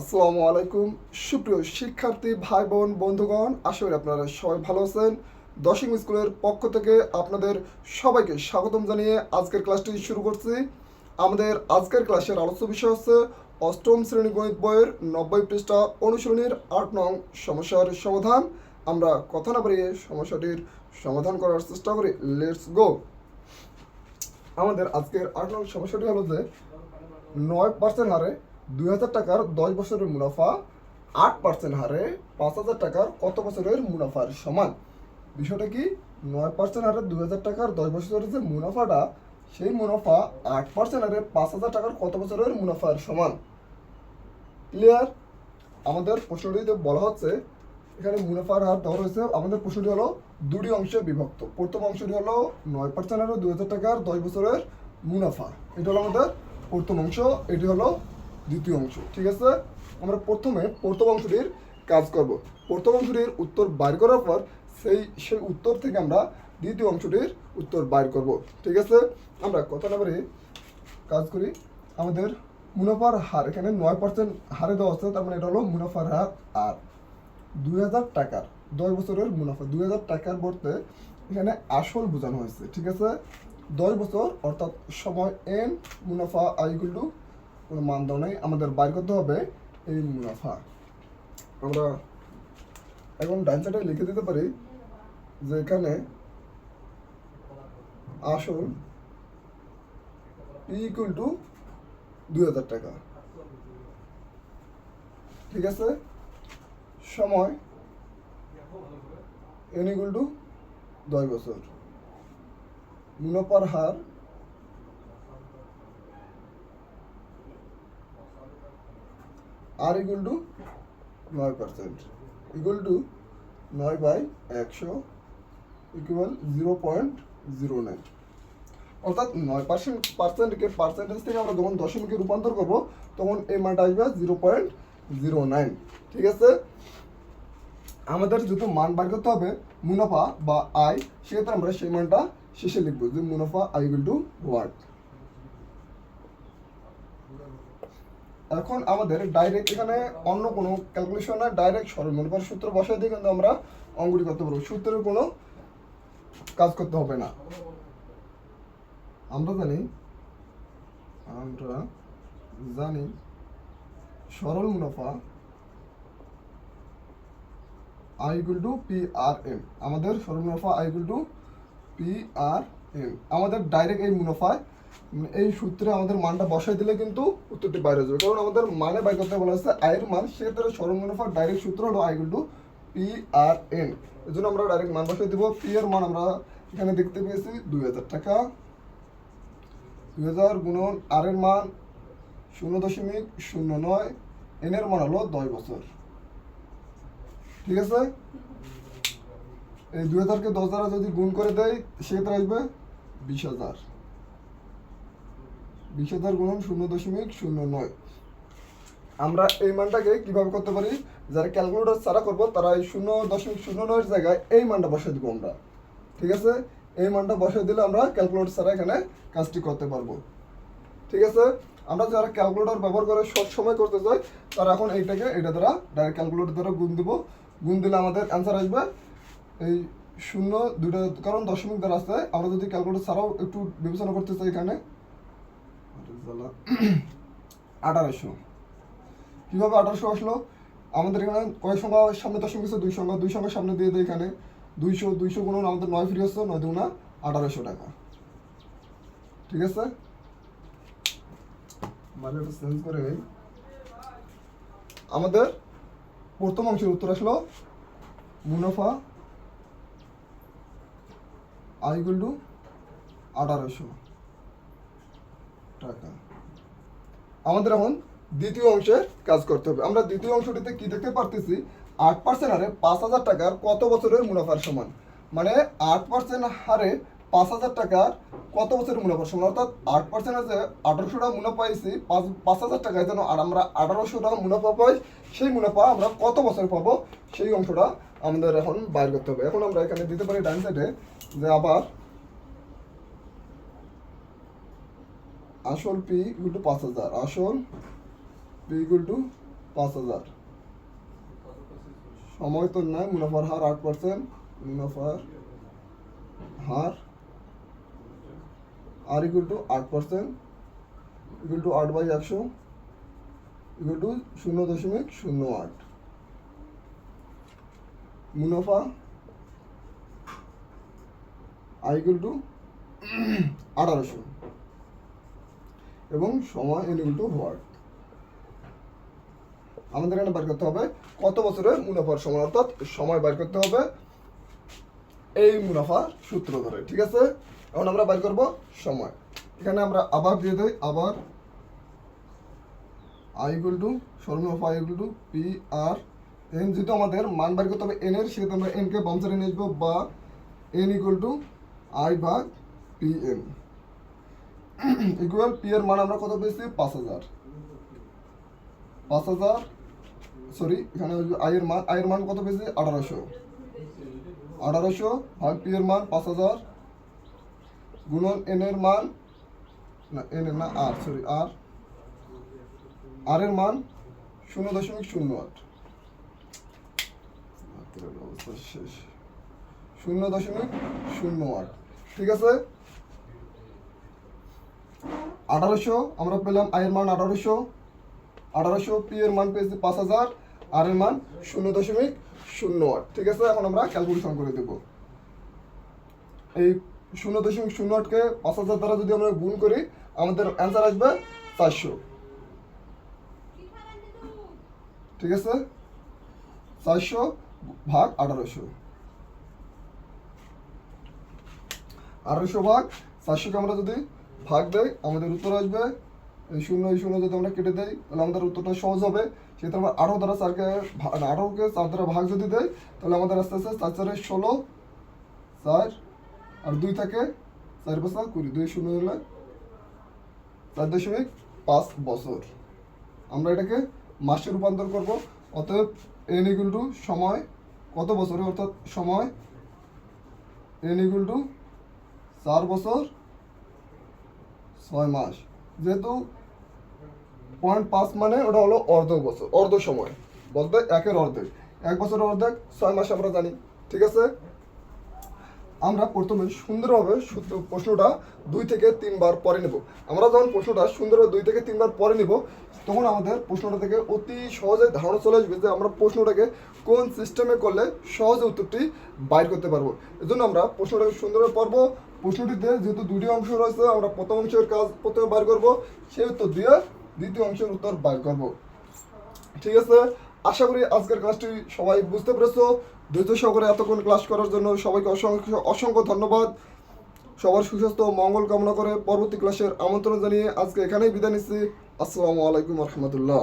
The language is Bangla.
আসসালামু আলাইকুম। সুপ্রিয় শিক্ষার্থী ভাই বোন বন্ধুগণ, আশা করি আপনারা সবাই ভালো আছেন। দশম স্কুলের পক্ষ থেকে আপনাদের সবাইকে স্বাগতম জানিয়ে আজকের ক্লাসটি শুরু করছি। আমাদের আজকের ক্লাসের আলোচ্য বিষয় হচ্ছে অষ্টম শ্রেণি গণিত বইয়ের নব্বই পৃষ্ঠা অনুশীলনীর আট নং সমস্যার সমাধান। আমরা কথা না বাড়িয়ে সমস্যাটির সমাধান করার চেষ্টা করি। লেটস গো আমাদের আজকের আট নং সমস্যাটি হলো যে নয় পার্সেন্ট হারে দুই হাজার টাকার দশ বছরের মুনাফা, আট পার্সেন্ট হারে পাঁচ হাজার টাকার কত বছরের মুনাফার সমান? বিষয়টা কি? নয় পার্সেন্ট হারে দুই হাজার টাকার দশ বছরের যে মুনাফাটা, সেই মুনাফা আট পার্সেন্ট হারে পাঁচ হাজার টাকার কত বছরের মুনাফার সমান? ক্লিয়ার আমাদের প্রশ্নটিতে বলা হচ্ছে, এখানে মুনাফার হার দেওয়া রয়েছে, আমাদের প্রশ্নটি হলো দুটি অংশে বিভক্ত। প্রথম অংশটি হলো নয় পার্সেন্ট হারে দুই হাজার টাকার দশ বছরের মুনাফা। এটা হলো আমাদের প্রথম অংশ, এটি হলো দ্বিতীয় অংশ। ঠিক আছে? আমরা প্রথমে প্রথম অংশটির কাজ করব। প্রথম অংশটির উত্তর বাইর করার পর সেই সেই উত্তর থেকে আমরা দ্বিতীয় অংশটির উত্তর বাইর করব। ঠিক আছে? আমরা কথা না বলে কাজ করি। আমাদের মুনাফার হার এখানে নয় পার্সেন্ট হারে দেওয়া আছে, তার মানে এটা হলো মুনাফার হার আর। দুই হাজার টাকার, দশ বছরের মুনাফা, দুই হাজার টাকার বলতে এখানে আসল বোঝানো হয়েছে। ঠিক আছে? দশ বছর অর্থাৎ সময় এন মুনাফা আইগুলো কোনো মান দেওয়া নেই, আমাদের বাইর করতে হবে এই মুনাফা। আমরা এখন ডান লিখে দিতে পারি যে এখানে আসল ইকুয়াল টু দুই হাজার টাকা। ঠিক আছে? সময় এন ইকুয়াল টু দশ বছর। মুনাফার হার আর ইকুয়াল টু নয় পার্সেন্ট ইকুয়াল টু নয় বাই একশো equal zero point zero nine অর্থাৎ নয় পার্সেন্ট পার্সেন্টকে পার্সেন্টেজ থেকে আমরা যখন দশমিকে রূপান্তর করব, তখন এই মানটা আসবে জিরো পয়েন্ট জিরো নাইন ঠিক আছে? আমাদের যেহেতু মান বার করতে হবে, মুনাফা বা আয়, সেক্ষেত্রে আমরা সেই মানটা শেষে লিখব যে মুনাফা আই উইল টু ওয়ার্ড এখন আমাদের ডাইরেক্ট এখানে অন্য কোনো ক্যালকুলেশন না ডাইরেক্ট সরল মুনাফার সূত্র বসাই দিয়ে কিন্তু আমরা অঙ্কটি করতে পারব। সূত্রের কোনো কাজ করতে হবে না। আমরা জানি আমরা জানি সরল মুনাফা I to P R M আমাদের সরল মুনাফা আই টু পি আর আমাদের ডাইরেক্ট এই মুনাফায় এই সূত্রে আমাদের মানটা বসাই দিলে কিন্তু উত্তরটি বাইরে যাবে। কারণ আমাদের মানে বাই করতে বলা হচ্ছে আয়ের মান সেক্ষেত্রে সরল মুনাফার ডাইরেক্ট সূত্র হলো I to P R N এর জন্য আমরা ডাইরেক্ট মান বসাই দিব। পি এর মান আমরা এখানে দেখতে পেয়েছি দুই হাজার টাকা। দুই হাজার গুণন আর এর মান শূন্য দশমিক শূন্য নয় এন এর মান হলো দশ বছর। ঠিক আছে? এই দুই হাজারকে দশ দ্বারা যদি গুণ করে দেয়, সেক্ষেত্রে আসবে বিশ হাজার। বিশ হাজার গুণন শূন্য দশমিক শূন্য নয়। আমরা এই মানটাকে কীভাবে করতে পারি? যারা ক্যালকুলেটর ছাড়া করব তারা এই শূন্য দশমিক শূন্য নয়ের জায়গায় এই মানটা বসে দিব আমরা। ঠিক আছে? এই মানটা বসে দিলে আমরা ক্যালকুলেটর ছাড়া এখানে কাজটি করতে পারব। ঠিক আছে? আমরা যারা ক্যালকুলেটর ব্যবহার করে সব সময় করতে চাই, তারা এখন এইটাকে, এটা দ্বারা ডাইরেক্ট ক্যালকুলেটর দ্বারা গুণ দিব। গুণ দিলে আমাদের অ্যান্সার আসবে এই শূন্য দুটো কারণ দশমিক দ্বারা আসতে আমরা যদি ক্যালকুলেটর ছাড়াও একটু বিবেচনা করতে চাই এখানে। আঠারোশো। কীভাবে আঠারোশো আসলো? আমাদের এখানে কয়েক সংখ্যা সামনে দশমিক আছে দুই সংখ্যা দুই সংখ্যা সামনে দিয়ে দেয় এখানে। দুইশো দুইশো গুণ আমাদের নয় ফিরে আসছে নয় দুগুণা আঠারোশো টাকা। ঠিক আছে? মানে চেঞ্জ করে আমাদের প্রথম অংশের উত্তর আসলো মুনাফা আই ইকুয়াল টু আঠারোশো টাকা। আমাদের এখন দ্বিতীয় অংশের কাজ করতে হবে। আমরা দ্বিতীয় অংশটিতে কি দেখতে পারতেছি? আট পার্সেন্ট হারে পাঁচ হাজার টাকার কত বছরের মুনাফার সমান? মানে আট পার্সেন্ট হারে পাঁচ হাজার টাকার কত বছরের মুনাফার সমান? অর্থাৎ আট পার্সেন্ট আছে আঠারোশো টাকা মুনাফা পাইছি, পাঁচ পাঁচ হাজার টাকায় যেন আর আমরা আঠারোশো টাকা মুনাফা পাই, সেই মুনাফা আমরা কত বছর পাবো? সেই অংশটা আমাদের এখন বাইর করতে হবে। এখন আমরা এখানে দিতে পারি ডান সাইডে যে আবার আসল পি ইকুয়াল টু পাঁচ হাজার। আসল পি ইকুয়াল টু পাঁচ হাজার। সময় তো নাই, মুনাফার হার আট পার্সেন্ট মুনাফার হার আর ইকুয়াল টু আট পার্সেন্ট ইকুয়াল টু আট বাই একশো ইকুয়াল টু শূন্য দশমিক শূন্য আট। মুনাফা আই ইকুয়াল টু আঠারোশো। এবং সময় এন ইকুয়াল টু ওয়ার্ড আমাদের এখানে বার করতে হবে কত বছরের মুনাফার সময় অর্থাৎ সময় বার করতে হবে এই মুনাফার সূত্র ধরে, ঠিক আছে? এখন আমরা বার করব সময়। এখানে আমরা আবার দিয়ে দেই, আবার I equal to সর্বমুনাফা I equal to P R N যেহেতু আমাদের মান বার করতে হবে এন এর সেহেতু আমরা এন কে বাম সাইডে নিয়ে আসব বা এন ইকুয়াল টু আই ভাগ পি এন ইকুয়াল পি এর মান আমরা কত পেয়েছি? পাঁচ হাজার। পাঁচ হাজার সরি এখানে আয়ের মান আয়ের মান কত পেয়েছি? আঠারোশো। আঠারোশো ভাগ পি এর মান পাঁচ হাজার গুণন এন এর মান, না এন এর না আর সরি আর আর এর মান শূন্য দশমিক শূন্য আট। অবস্থা শেষ। শূন্য দশমিক শূন্য আট। ঠিক আছে? আঠারোশো, আমরা পেলাম আয়ের মান আঠারোশো। আঠারোশো, পি এর মান পেয়েছি পাঁচ হাজার। আর এর মান শূন্য দশমিক শূন্য আট। ঠিক আছে? এখন আমরা ক্যালকুলেশন করে দেব। এই শূন্য দশমিক শূন্য আটকে পাঁচ হাজার দ্বারা যদি আমরা গুণ করি, আমাদের অ্যান্সার আসবে চারশো। ঠিক আছে? চারশো ভাগ আঠারোশো। আঠারোশো ভাগ চারশোকে আমরা যদি ভাগ দেই, আমাদের উত্তর আসবে, এই শূন্য এই শূন্য যদি আমরা কেটে দেই, তাহলে আমাদের উত্তরটা সহজ হবে। সেক্ষেত্রে আমরা আঠারো দ্বারা চারকে আঠারোকে চার দ্বারা ভাগ যদি দেয় তাহলে আমাদের আস্তে আস্তে চার চারে ষোলো, চার আর দুই থাকে চার বছর কুড়ি। দুই শূন্য হলে চার দশমিক পাঁচ বছর। আমরা এটাকে মাসে রূপান্তর করব। অতএব এন ইকুয়াল টু সময় কত বছরে? অর্থাৎ সময় এন ইকুয়াল টু চার বছর ছয় মাস। যেহেতু পয়েন্ট পাঁচ মানে ওটা হলো অর্ধ বছর, অর্ধ সময়। বলতে একের অর্ধেক। এক বছরের অর্ধেক, ছয় মাস আমরা জানি। ঠিক আছে? আমরা প্রথমে সুন্দরভাবে প্রশ্নটা দুই থেকে তিনবার পরে নেব। আমরা যখন প্রশ্নটা সুন্দরভাবে দুই থেকে তিনবার পরে নেব, তখন আমাদের প্রশ্নটা থেকে অতি সহজে ধারণা চলে আসবে যে আমরা প্রশ্নটাকে কোন সিস্টেমে করলে সহজে উত্তরটি বাইর করতে পারব। এজন্য আমরা প্রশ্নটাকে সুন্দরভাবে পড়ব। প্রশ্নটিতে যেহেতু দুটি অংশ রয়েছে, আমরা প্রথম অংশের কাজ প্রথমে বার করব, সেই উত্তর দিয়ে দ্বিতীয় অংশের উত্তর বাইর করব। ঠিক আছে? আশা করি আজকের ক্লাসটি সবাই বুঝতে পেরেছ। ধৈর্য সহকারে এতক্ষণ ক্লাস করার জন্য সবাইকে অসংখ্য অসংখ্য ধন্যবাদ। সবার সুস্বাস্থ্য মঙ্গল কামনা করে পরবর্তী ক্লাসের আমন্ত্রণ জানিয়ে আজকে এখানেই বিদায় নিচ্ছি। আসসালামু আলাইকুম রহমতুল্লাহ।